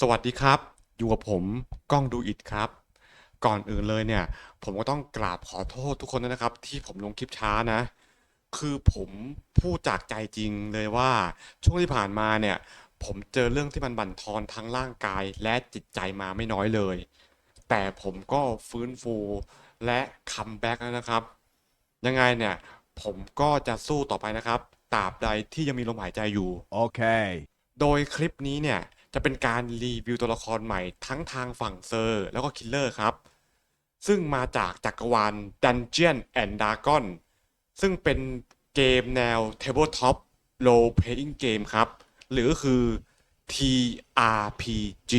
สวัสดีครับ อยู่กับผมก้องดูอิดครับ ก่อนอื่นเลยเนี่ย ผมก็ต้องกราบขอโทษทุกคนด้วยนะครับ ที่ผมลงคลิปช้านะ คือผมพูดจากใจจริงเลยว่าช่วงที่ผ่านมาเนี่ย ผมเจอเรื่องที่มันบั่นทอนทั้งร่างกายและจิตใจมาไม่น้อยเลย แต่ผมก็ฟื้นฟูและคัมแบ็กแล้วนะครับ ยังไงเนี่ย ผมก็จะสู้ต่อไปนะครับตราบใดที่ยังมีลมหายใจอยู่ Okay. โดยคลิปนี้เนี่ย จะเป็นการรีวิวตัวละครใหม่ทั้งทางฝั่งเซอร์ แล้วก็คิลเลอร์ครับ ซึ่งมาจากจักรวาล Dungeon and Dragon ซึ่งเป็นเกมแนว Tabletop Role Playing Game ครับ หรือคือ TRPG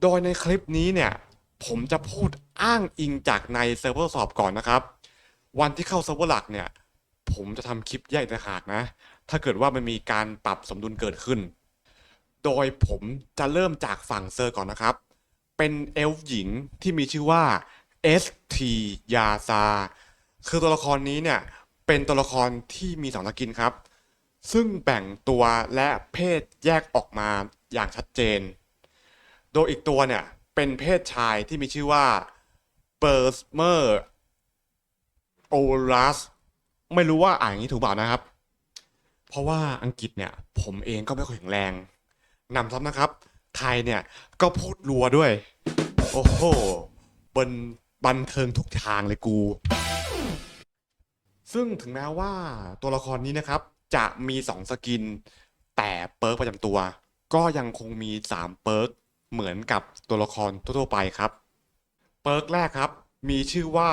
โดยในคลิปนี้เนี่ย ผมจะพูดอ้างอิงจากในเซิร์ฟเวอร์สอบก่อนนะครับ วันที่เข้าเซิร์ฟเวอร์หลักเนี่ย ผมจะทำคลิปแยกต่างหากนะ ถ้าเกิดว่ามันมีการปรับสมดุลเกิดขึ้น โดยผมจะเริ่มจากฝั่งเซอร์ก่อนนะครับ เป็นเอลฟ์หญิงที่มีชื่อว่า ST ยาซาคือตัวละครนี้เนี่ย เป็นตัวละครที่มีสองสกินครับ ซึ่งแบ่งตัวและเพศแยกออกมาอย่างชัดเจน โดยอีกตัวเนี่ย เป็นเพศชายที่มีชื่อว่าเบอร์สเมอร์โอลัสไม่รู้ว่าอ่านอย่างนี้ถูกเปล่านะครับ เพราะว่าอังกฤษเนี่ย ผมเองก็ไม่ค่อยแข็งแรง นำซ้ำนะครับไทยเนี่ยก็พูดรัวด้วย โอ้โหบนบันเทิงทุกทางเลยกู ซึ่งถึงแม้ว่าตัวละครนี้นะครับ จะมี2สกิน แต่เปิร์กประจำตัว ก็ยังคงมี3เปิร์กเหมือนกับตัวละครทั่วๆไปครับ เปิร์กแรกครับ มีชื่อว่า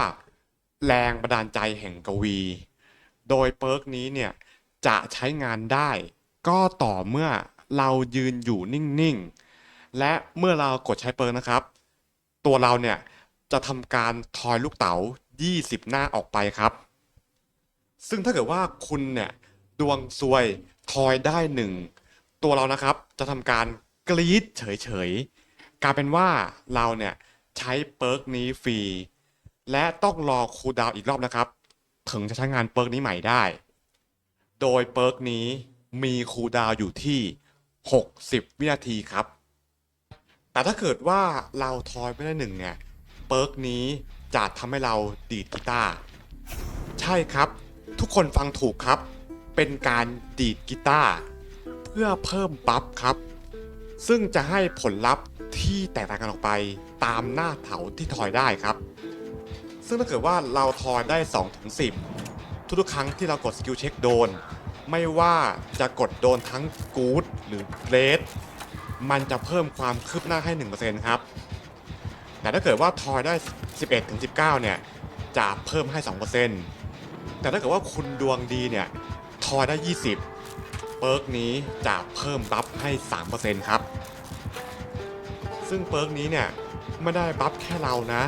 แรงบันดาลใจแห่งกวี โดยเปิร์กนี้เนี่ยจะใช้งานได้ ก็ต่อเมื่อ เรายืนอยู่นิ่งๆ และเมื่อเรากดใช้เปิร์นะครับ ตัวเราเนี่ยจะทำการทอยลูกเต๋า 20 หน้าออกไปครับ ซึ่งถ้าเกิดว่าคุณเนี่ยดวงซวยทอยได้หนึ่งตัวเรานะครับจะทำการกรีดเฉยๆกลายเป็นว่าเราเนี่ยใช้เปิร์กนี้ฟรี และต้องรอคูลดาวอีกรอบนะครับ ถึงจะใช้งานเปิร์กนี้ใหม่ได้ โดยเปิร์กนี้มีคูลดาวอยู่ที่ 60 วินาทีครับ แต่ถ้าเกิดว่าเราทอยไม่ได้หนึ่งเนี่ยเปิร์กนี้จะทำให้เราดีดกีตาร์ใช่ครับ ทุกคนฟังถูกครับ เป็นการดีดกีตาร์เพื่อเพิ่มบัฟครับ ซึ่งจะให้ผลลัพธ์ที่แตกต่างกันออกไปตามหน้าเถาที่ทอยได้ครับ ซึ่งถ้าเกิดว่าเราทอยได้2ถึง10 ทุกๆครั้งที่เรากดสกิลเช็คโดน ไม่ว่าจะกดโดนทั้งกู๊ดหรือเรดมันจะเพิ่มความคืบหน้าให้ 1%ครับ แต่ถ้าเกิดว่าทอยได้ 11ถึง19 เนี่ย จะเพิ่มให้ 2%แต่ถ้าเกิดว่าคุณดวงดีเนี่ย ทอยได้ 20 เปิร์กนี้จะเพิ่มบัฟให้ 3%ครับ ซึ่งเปิร์กนี้เนี่ย ไม่ได้บัฟแค่เรานะ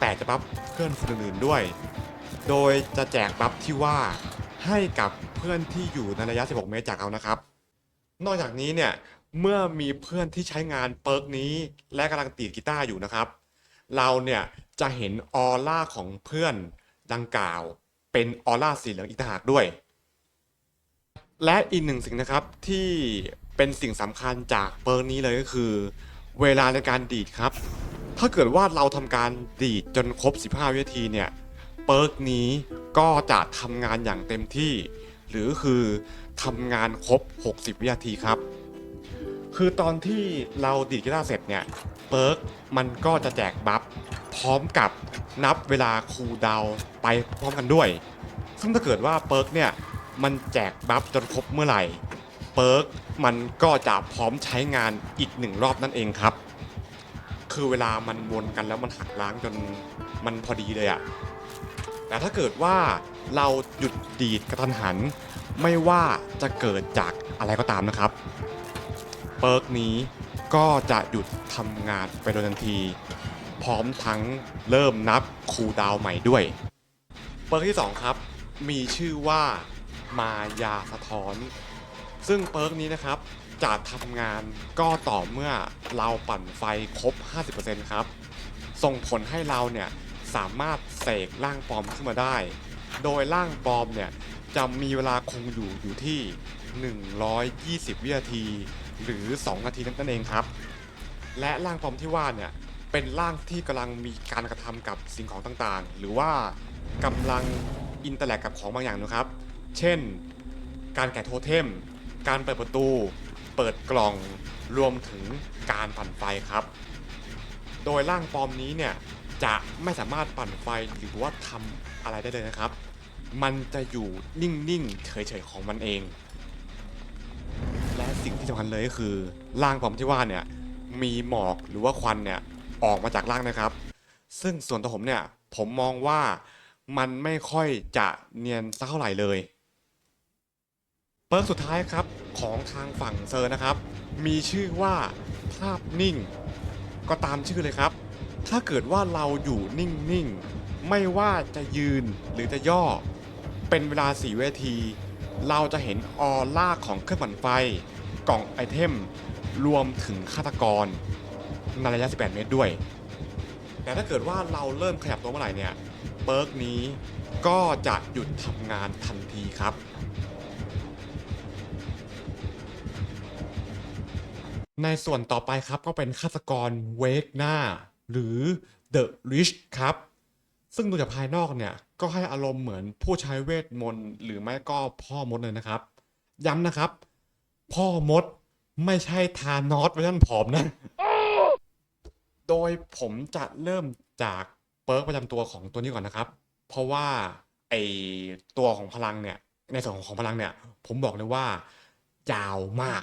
แต่จะบัฟเพื่อนคนอื่นๆด้วย โดยจะแจกบัฟที่ว่าให้กับ เพื่อนที่อยู่ในระยะ 16 เมตรจากเรานะครับ นอกจากนี้เนี่ยเมื่อมีเพื่อนที่ใช้งานเปิร์กนี้ และกำลังตีดกีตาร์อยู่นะครับ เราเนี่ยจะเห็นออร่าของเพื่อนดังกล่าว เป็นออร่าสีเหลืองอีกต่างหากด้วย และอีกหนึ่งสิ่งนะครับที่เป็นสิ่งสำคัญจากเปิร์กนี้เลยก็คือ เวลาในการดีดครับ ถ้าเกิดว่าเราทำการดีดจนครบ 15 วินาทีเนี่ยเปิร์กนี้ก็จะทำงานอย่างเต็มที่ หรือคือทำงานครบ 60 วินาทีครับ คือตอนที่เราดีดกีตาร์เสร็จเนี่ยเปิร์กมันก็จะแจกบัฟพร้อมกับนับเวลาคูลดาวไปพร้อมกันด้วย ซึ่งถ้าเกิดว่าเปิร์กเนี่ยมันแจกบัฟจนครบเมื่อไหร่เปิร์กมันก็จะพร้อมใช้งานอีกหนึ่งรอบนั่นเองครับ คือเวลามันวนกันแล้วมันหักล้างจนมันพอดีเลยอะ แต่ถ้าเกิดว่าเราหยุดดีดกระทันหัน ไม่ว่าจะเกิดจากอะไรก็ตามนะครับ เปิร์กนี้ก็จะหยุดทำงานไปโดยทันที พร้อมทั้งเริ่มนับคูดาวใหม่ด้วย เปิร์กที่ 2 ครับ มีชื่อว่ามายาสะท้อน ซึ่งเปิร์กนี้นะครับจะทำงานก็ต่อเมื่อเราปั่นไฟครบ 50%ครับ ส่งผลให้เราเนี่ย สามารถเสกร่างปลอมขึ้นมาได้ โดยร่างปลอมเนี่ยจะมีเวลาคงอยู่อยู่ที่ 120 วินาที หรือ 2 นาทีนั่นเองครับ และร่างปลอมที่ว่าเนี่ยเป็นร่างที่กำลังมีการกระทำกับสิ่งของต่างๆ หรือว่ากำลังอินเตอร์แลกกับของบางอย่างนะครับ เช่น การแกะโทเทม การเปิดประตู เปิดกล่องรวมถึงการปั่นไฟครับ โดยร่างปลอมนี้เนี่ย จะไม่สามารถปั่นไฟหรือว่าทำอะไรได้เลยนะครับ มันจะอยู่นิ่งๆเฉยๆของมันเอง และสิ่งที่สำคัญเลยก็คือร่างปอมที่ว่าเนี่ยมีหมอกหรือว่าควันเนี่ยออกมาจากร่างนะครับ ซึ่งส่วนตัวผมเนี่ยผมมองว่ามันไม่ค่อยจะเนียนสักเท่าไหร่เลย เปิร์กสุดท้ายครับของทางฝั่งเซอร์นะครับ มีชื่อว่าภาพนิ่ง ก็ตามชื่อเลยครับ ถ้าเกิดว่าเราอยู่นิ่งๆ ไม่ว่าจะยืนหรือจะย่อ เป็นเวลา4เวที เราจะเห็นออร่าของเครื่องปั่นไฟ กล่องไอเทม รวมถึงฆาตกรในระยะ 18 เมตรด้วย แต่ถ้าเกิดว่าเราเริ่มขยับตัวเมื่อไหร่เนี่ยเปิร์กนี้ก็จะหยุดทำงานทันทีครับในส่วนต่อไปครับก็เป็นฆาตกรเวกหน้า หรือ The Rich ครับ ซึ่งดูจากภายนอกเนี่ย ก็ให้อารมณ์เหมือนผู้ใช้เวทมนต์หรือไม่ก็พ่อมดเลยนะครับ ย้ำนะครับ พ่อมดไม่ใช่ทานอสเวอร์ชันผอมนะ โดยผมจะเริ่มจากเปิร์กประจำตัวของตัวนี้ก่อนนะครับ เพราะว่าไอตัวของพลังเนี่ย ในส่วนของของพลังเนี่ย ผมบอกเลยว่า ยาวมาก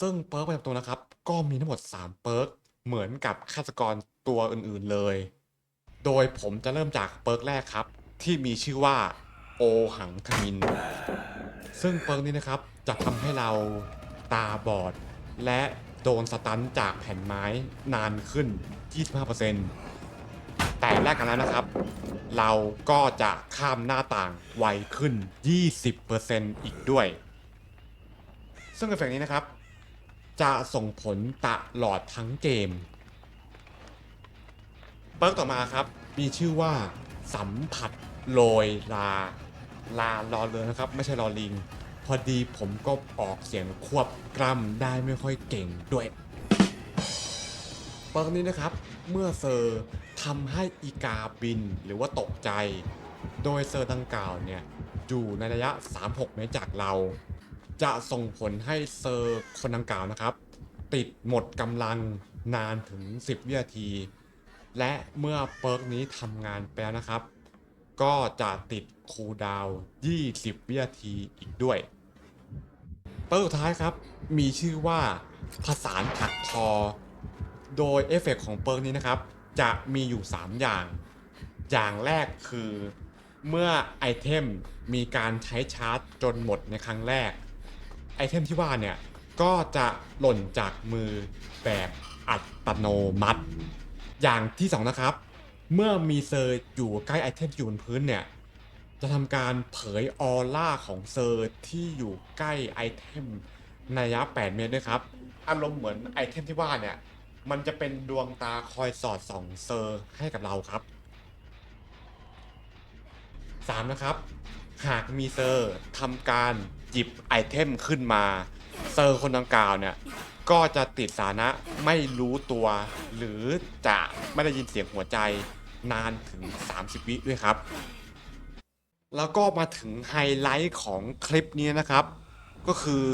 ซึ่งเปิร์กประจำตัวนะครับ ก็มีทั้งหมด 3 เปิร์ก เหมือนกับฆาตกรตัวอื่นๆเลย โดยผมจะเริ่มจากเปิร์กแรกครับ ที่มีชื่อว่าโอหังคมิน ซึ่งเปิร์กนี้นะครับจะทำให้เราตาบอด และโดนสตันจากแผ่นไม้นานขึ้น 25%แต่แรกกันแล้วนะครับ เราก็จะข้ามหน้าต่างไวขึ้น 20%อีกด้วย ซึ่งเอฟเฟกนี้นะครับ จะส่งผลตลอดทั้งเกมเปิร์กต่อมาครับ มีชื่อว่าสัมผัสโรยลา ลารอเรือนะครับ ไม่ใช่รอลิง พอดีผมก็ออกเสียงควบกล้ำได้ไม่ค่อยเก่งด้วยเปิร์กนี้นะครับ เมื่อเซอร์ทำให้อีกาบินหรือว่าตกใจ โดยเซอร์ดังกล่าวเนี่ย อยู่ในระยะ 36 เมตรจากเรา จะส่งผลให้เซอร์คนดังกล่าวนะครับ ติดหมดกำลังนานถึง 10 วินาที และเมื่อเปิร์กนี้ทำงานไปแล้วนะครับ ก็จะติดคูลดาวน์20 วินาทีอีกด้วยเปิร์กสุดท้ายครับ มีชื่อว่าผสานถักทอโดยเอฟเฟกต์ของเปิร์กนี้นะครับ จะมีอยู่ 3 อย่าง อย่างแรกคือเมื่อไอเทมมีการใช้ชาร์จจนหมดในครั้งแรก ไอเทมที่ว่าเนี่ย ก็จะหล่นจากมือแบบอัตโนมัติ อย่างที่สองนะครับ เมื่อมีเซอร์อยู่ใกล้ไอเทมที่อยู่บนพื้นเนี่ย จะทำการเผยออร่าของเซอร์ที่อยู่ใกล้ไอเทมในระยะ 8 เมตรด้วยครับ อารมณ์เหมือนไอเทมที่ว่าเนี่ย มันจะเป็นดวงตาคอยสอดส่องเซอร์ให้กับเราครับ 3 นะครับ หากมีเซอร์ทำการหยิบไอเทมขึ้นมา เซอร์คนดังกล่าวเนี่ย ก็จะติดสถานะไม่รู้ตัว หรือจะไม่ได้ยินเสียงหัวใจนานถึง 30 วิด้วยครับ แล้วก็มาถึงไฮไลท์ของคลิปนี้นะครับ ก็คือ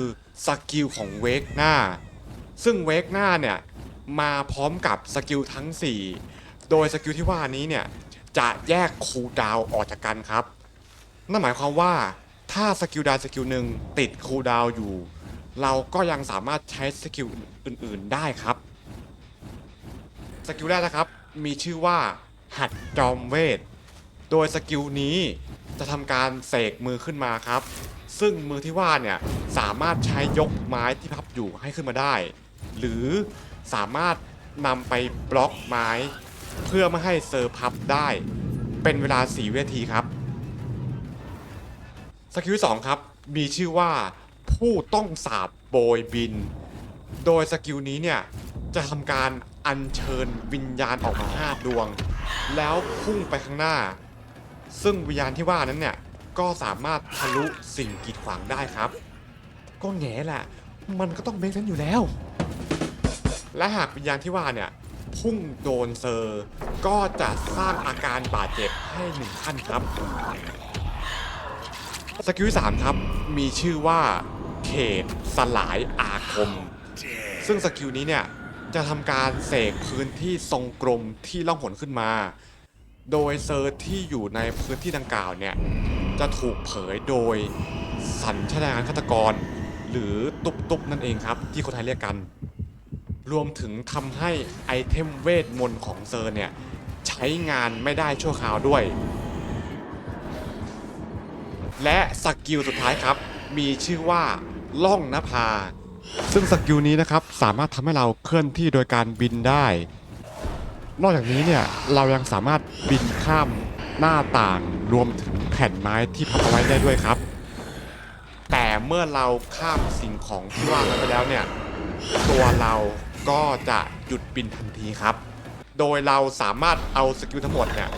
สกิลของเวกหน้า ซึ่งเวกหน้าเนี่ยมาพร้อมกับสกิลทั้ง 4 โดยสกิลที่ว่านี้เนี่ยจะแยกคูลดาวออกจากกันครับ นั่นหมายความว่าถ้าสกิลใดสกิลหนึ่งติดคูลดาวอยู่ เราก็ยังสามารถใช้สกิลอื่นๆได้ครับ สกิลแรกนะครับ มีชื่อว่า หัดจอมเวท โดยสกิลนี้จะทำการเสกมือขึ้นมาครับ ซึ่งมือที่ว่าเนี่ยสามารถใช้ยกไม้ที่พับอยู่ให้ขึ้นมาได้ หรือสามารถนำไปบล็อกไม้ เพื่อไม่ให้เซอร์พับได้ เป็นเวลา4วินาทีครับ สกิลที่สองครับ มีชื่อว่าผู้ต้องสาบโบยบิน โดยสกิลนี้เนี่ย จะทำการอัญเชิญวิญญาณออกมาห้าดวง แล้วพุ่งไปข้างหน้า ซึ่งวิญญาณที่ว่านั้นเนี่ย ก็สามารถทะลุสิ่งกีดขวางได้ครับ ก็แง่แหละ มันก็ต้องเมคเซนอยู่แล้ว และหากวิญญาณที่ว่าเนี่ย พุ่งโดนเซอร์ ก็จะสร้างอาการบาดเจ็บให้หนึ่งขั้นครับ สกิลที่สามครับ มีชื่อว่าเขตสลายอาคม ซึ่งสกิลนี้เนี่ยจะทำการเสกพื้นที่ทรงกลมที่ล่องหนขึ้นมา โดยเซอร์ที่อยู่ในพื้นที่ดังกล่าวเนี่ยจะถูกเผยโดยสัญชาตญาณฆาตกร หรือตุบตุบนั่นเองครับ ที่คนไทยเรียกกัน รวมถึงทำให้ไอเทมเวทมนต์ของเซอร์เนี่ยใช้งานไม่ได้ชั่วคราวด้วย และสกิลสุดท้ายครับ มีชื่อว่าล่องนภา ซึ่งสกิลนี้นะครับสามารถทำให้เราเคลื่อนที่โดยการบินได้ นอกจากนี้เนี่ยเรายังสามารถบินข้ามหน้าต่างรวมถึงแผ่นไม้ที่พับเอาไว้ได้ด้วยครับ แต่เมื่อเราข้ามสิ่งของที่ว่านั้นไปแล้วเนี่ยตัวเราก็จะหยุดบินทันทีครับ โดยเราสามารถเอาสกิลทั้งหมดเนี่ย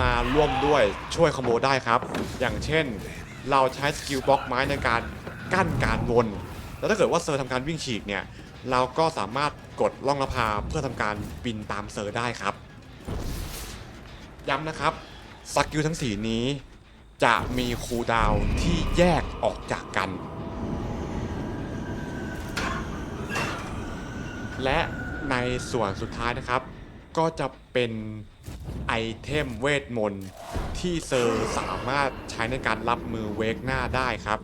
มาร่วมด้วยช่วยคอมโบได้ครับ อย่างเช่น เราใช้สกิลบล็อกไม้ในการกั้นการวน แล้วถ้าเกิดว่าเซอร์ทำการวิ่งฉีกเนี่ย เราก็สามารถกดล่องนภาเพื่อทำการบินตามเซอร์ได้ครับ ย้ำนะครับสกิลทั้ง 4 นี้ จะมีคูลดาวที่แยกออกจากกัน และในส่วนสุดท้ายนะครับ ก็จะเป็น ไอเทมเวทมนต์ที่เซอร์สามารถใช้ในการรับมือเวกหน้าได้ครับ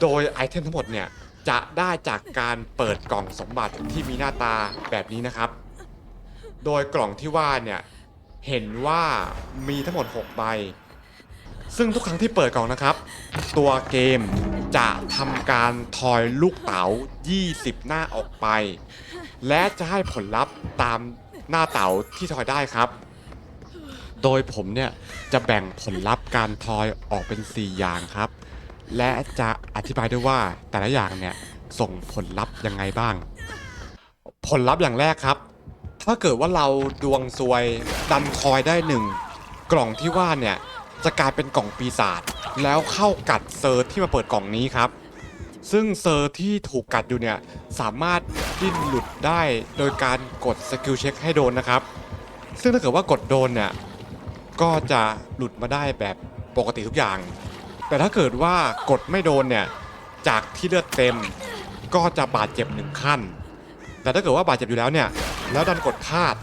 โดยไอเทมทั้งหมดเนี่ยจะได้จากการเปิดกล่องสมบัติที่มีหน้าตาแบบนี้นะครับ โดยกล่องที่ว่าเนี่ยเห็นว่ามีทั้งหมด 6 ใบ ซึ่งทุกครั้งที่เปิดกล่องนะครับ ตัวเกมจะทำการทอยลูกเต๋า 20 หน้าออกไป และจะให้ผลลัพธ์ตาม หน้าเต๋าที่ทอยได้ครับ โดยผมเนี่ยจะแบ่งผลลัพธ์การทอยออกเป็น 4 อย่างครับ และจะอธิบายด้วยว่าแต่ละอย่างเนี่ยส่งผลลัพธ์ยังไงบ้าง ผลลัพธ์อย่างแรกครับ ถ้าเกิดว่าเราดวงซวยดันทอยได้หนึ่งกล่องที่ว่าเนี่ยจะกลายเป็นกล่องปีศาจแล้วเข้ากัดเซอร์ที่มาเปิดกล่องนี้ครับ ซึ่งเซอร์ที่ถูกกัดอยู่เนี่ยสามารถ ดิ้นหลุดได้โดยการกดสกิลเช็คให้โดนนะครับ ซึ่งถ้าเกิดว่ากดโดนเนี่ยก็จะหลุดมาได้แบบปกติทุกอย่าง แต่ถ้าเกิดว่ากดไม่โดนเนี่ยจากที่เลือดเต็ม ก็จะบาดเจ็บหนึ่งขั้น แต่ถ้าเกิดว่าบาดเจ็บอยู่แล้วเนี่ยแล้วดันกดพลาด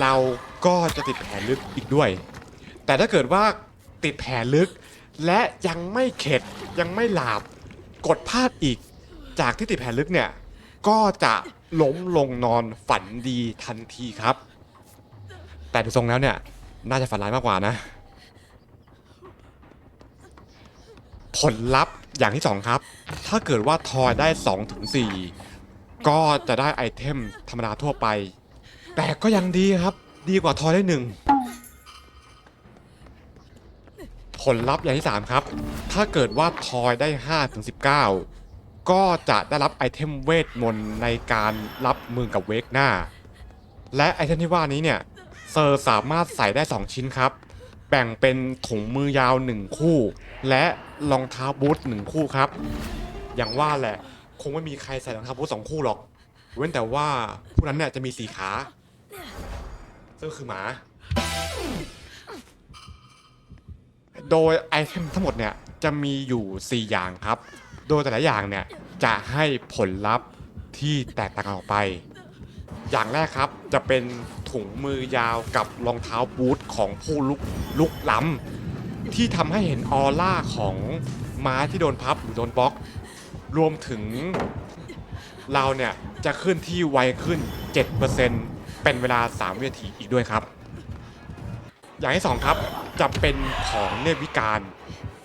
เราก็จะติดแผลลึกอีกด้วย แต่ถ้าเกิดว่าติดแผลลึก และยังไม่เข็ดยังไม่หลาบกดพลาดอีก จากที่ติดแผลลึกเนี่ย ก็จะล้มลงนอนฝันดีทันทีครับ แต่ดูทรงแล้วเนี่ย น่าจะฝันร้ายมากกว่านะ ผลลัพธ์อย่างที่สองครับ ถ้าเกิดว่าทอยได้2ถึง4ก็จะได้ไอเทมธรรมดาทั่วไป แต่ก็ยังดีครับ ดีกว่าทอยได้หนึ่งผลลัพธ์อย่างที่ 3 ครับ ถ้าเกิดว่าทอยได้5ถึง19 ก็จะได้รับไอเทมเวทมนต์ในการรับมือกับเวกหน้า และไอเทมที่ว่านี้เนี่ยเซอร์สามารถใส่ได้ 2 ชิ้นครับ แบ่งเป็นถุงมือยาว 1 คู่ และรองเท้าบูท1คู่ครับ อย่างว่าแหละคงไม่มีใครใส่รองเท้าบูทสองคู่หรอก เว้นแต่ว่าผู้นั้นเนี่ยจะมีสีขาซึ่งคือหมา โดยไอเทมทั้งหมดเนี่ยจะมีอยู่ 4 อย่างครับ โดยแต่ละอย่างเนี่ยจะให้ผลลัพธ์ที่แตกต่างออกไป อย่างแรกครับจะเป็นถุงมือยาวกับรองเท้าบูทของผู้ลุกลุกล้ำที่ทำให้เห็นออร่าของม้าที่โดนพับหรือโดนบล็อก รวมถึงเราเนี่ยจะขึ้นที่ไวขึ้น 7%เป็นเวลา 3 วินาทีอีกด้วยครับ อย่างที่สองครับจะเป็นของเนวิการ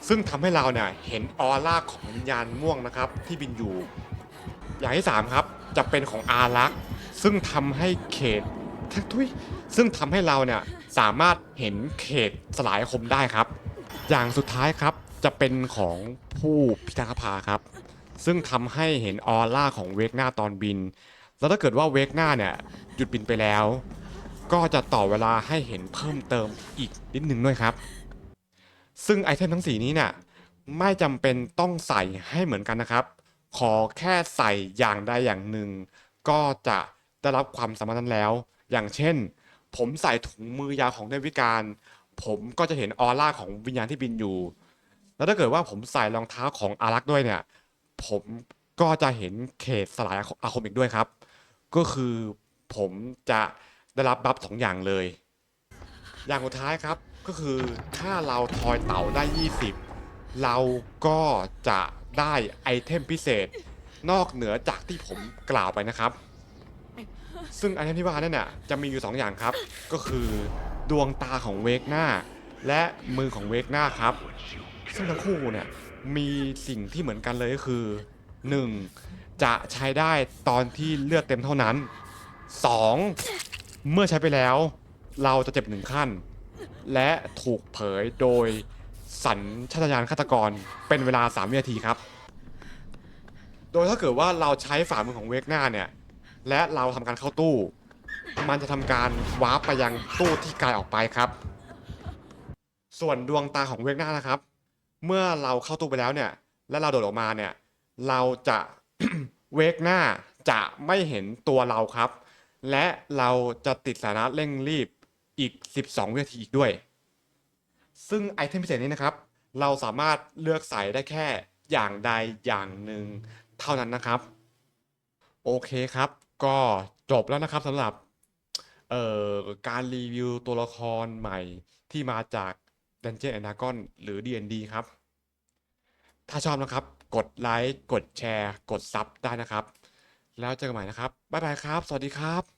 ซึ่งทำให้เราเนี่ยเห็นออร่าของวิญญาณม่วงนะครับ ที่บินอยู่ อย่างที่ 3 ครับ จะเป็นของอารักษ์ซึ่งทำให้เขตทักทุยซึ่งทำให้เราเนี่ยสามารถเห็นเขตสลายคมได้ครับ อย่างสุดท้ายครับจะเป็นของผู้พิทักษ์ภาครับ ซึ่งทำให้เห็นออร่าของเวกหน้าตอนบิน แล้วถ้าเกิดว่าเวกหน้าเนี่ยหยุดบินไปแล้ว ก็จะต่อเวลาให้เห็นเพิ่มเติมอีกนิดหนึ่งด้วยครับ ซึ่งไอเทมทั้งสีนี้เนี่ยไม่จำเป็นต้องใส่ให้เหมือนกันนะครับ ขอแค่ใส่อย่างใดอย่างหนึ่ง ก็จะได้รับความสามารถนั้นแล้ว อย่างเช่น ผมใส่ถุงมือยาวของเดวิการ ผมก็จะเห็นออร่าของวิญญาณที่บินอยู่ แล้วถ้าเกิดว่าผมใส่รองเท้าของอารักษ์ด้วยเนี่ยผมก็จะเห็นเขตสลายอาคมอีกด้วยครับ ก็คือผมจะได้รับบัฟสองอย่างเลย อย่างสุดท้ายครับ ก็คือถ้าเราทอยเต่าได้ 20 เราก็จะได้ไอเทมพิเศษ นอกเหนือจากที่ผมกล่าวไปนะครับ ซึ่งไอเทมที่ว่านั่นน่ะจะมีอยู่ 2 อย่างครับ ก็คือดวงตาของเวกหน้า และมือของเวกหน้าครับ ซึ่งทั้งคู่เนี่ยมีสิ่งที่เหมือนกันเลยก็คือ 1. จะใช้ได้ตอนที่เลือดเต็มเท่านั้น 2. เมื่อใช้ไปแล้ว เราจะเจ็บหนึ่งขั้น และถูกเผยโดยสัญชาตญาณฆาตกรเป็นเวลา 3 วินาทีครับ โดยถ้าเกิดว่าเราใช้ฝ่ามือของเวกหน้าเนี่ย และเราทำการเข้าตู้ มันจะทำการวาร์ปไปยังตู้ที่ไกลออกไปครับ ส่วนดวงตาของเวกหน้านะครับ เมื่อเราเข้าตู้ไปแล้วเนี่ย และเราโดดออกมาเนี่ย เราจะเวกหน้าจะไม่เห็นตัวเราครับ และเราจะติดสานะเร่งรีบ อีก 12 วินาทีอีกด้วย ซึ่งไอเทมพิเศษนี้นะครับ เราสามารถเลือกใส่ได้แค่อย่างใดอย่างหนึ่งเท่านั้นนะครับ โอเคครับ ก็จบแล้วนะครับสำหรับเอ่อการรีวิวตัวละครใหม่ที่มาจาก Dungeon and Dragon หรือ D&D ครับ ถ้าชอบนะครับ กดไลค์ กดแชร์ กดซับได้นะครับ แล้วเจอกันใหม่นะครับ บ๊ายบายครับ สวัสดีครับ